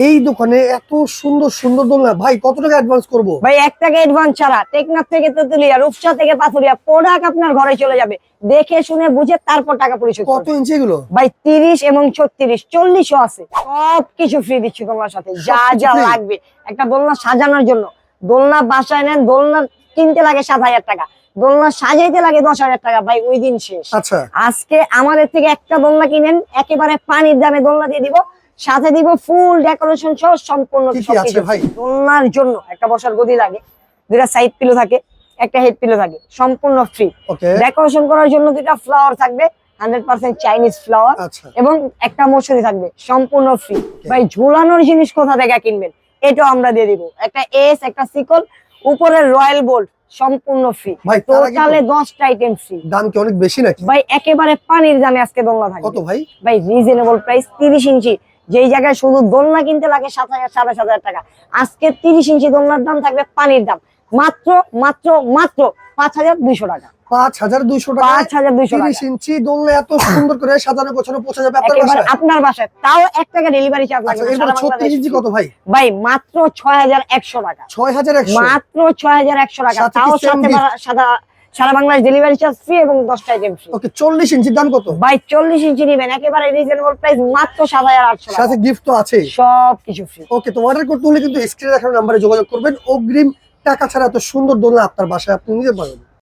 এই দোকানে এত সুন্দর সুন্দর দোলনা। ভাই কত টাকা অ্যাডভান্স করব? ভাই এক টাকা অ্যাডভান্স ছাড়া। টেকনাফ থেকে তেতুলিয়া রূপসা থেকে পাথুরিয়া প্রোডাক্ট আপনার ঘরে চলে যাবে। দেখে শুনে বুঝে তারপর টাকা পরিশোধ কত ইঞ্চি এগুলো? ভাই তিরিশ এবং ছত্রিশ চল্লিশও আছে। সব কিছু ফ্রি দিচ্ছি তোমার সাথে। যা যা লাগবে। একটা দোলনা সাজানোর জন্য। দোলনা বাসায় নেন দোলনা কিনতে লাগে সাত হাজার টাকা। দোলনা সাজাইতে লাগে দশ হাজার টাকা। ভাই ওই দিন শেষ। আচ্ছা। আজকে আমাদের থেকে একটা দোলনা কিনেন একেবারে পানির দামে দোলনা দিয়ে দিব। সাথে দিব ফুল ডেকোরেশন সহ সম্পূর্ণ? দোলনার জন্য একটা বসার গদি লাগে দুটা সাইড পিলো থাকে একটা হেড পিলো থাকে সম্পূর্ণ ফ্রি ডেকোরেশন করার জন্য দুটা ফ্লাওয়ার থাকবে হান্ড্রেড পার্সেন্ট চাইনিজ ফ্লাওয়ার আচ্ছা। এবং একটা মশুরি থাকবে সম্পূর্ণ ফ্রি ভাই ঝুলানোর জিনিস কোথা থেকে কিনবেন? এটাও আমরা দিয়ে দিব। একটা এস একটা সিকল উপরের রয়্যাল বোল্ট সম্পূর্ণ ফ্রি ভাই, টোটালে দশটা আইটেম ফ্রি দাম কি অনেক বেশি নাকি? ভাই একেবারে পানির দামে আজকে দোলনা কত ভাই? ভাই রিজনেবল প্রাইস তিরিশ ইঞ্চি। যেই জায়গায় শুধু দোলনা কিনতে লাগে সাত হাজার সাড়ে সাত হাজার টাকা। আজকে তিরিশ ইঞ্চি দোলনার দাম থাকবে পানির দাম। মাত্র মাত্র মাত্র পাঁচ হাজার দুইশো টাকা। পাঁচ হাজার দুইশো টাকা? পাঁচ হাজার দুইশো তিরিশ ইঞ্চি দোলনা এত সুন্দর করে সাজানো গোছানো পৌঁছে যাবে আপনার বাসায়? তাও এক টাকা ডেলিভারি চার্জ আচ্ছা লাগবে। ছত্রিশ ইঞ্চি কত ভাই? ভাই মাত্র ছয় হাজার একশো টাকা। ছয় হাজার একশো। মাত্র ছয় হাজার একশো টাকা। তাও সাথে সাদা সারা বাংলাদেশ ডেলিভারি চার্জ ফ্রি এবং দশটা আইটেম ফ্রি ওকে চল্লিশ ইঞ্চির দাম কত? ভাই চল্লিশ ইঞ্চি নিবেন একেবারে রিজনেবল প্রাইস মাত্র সাত হাজার আটশো টাকা। সাথে গিফট তো আছে সব কিছু ফ্রি ওকে তো অর্ডার করতে হলে কিন্তু স্ক্রিনে দেখানো নাম্বারে যোগাযোগ করবেন। অগ্রিম টাকা ছাড়া এত সুন্দর দোলনা আপনার বাসায় আপনি নিজে পারবেন।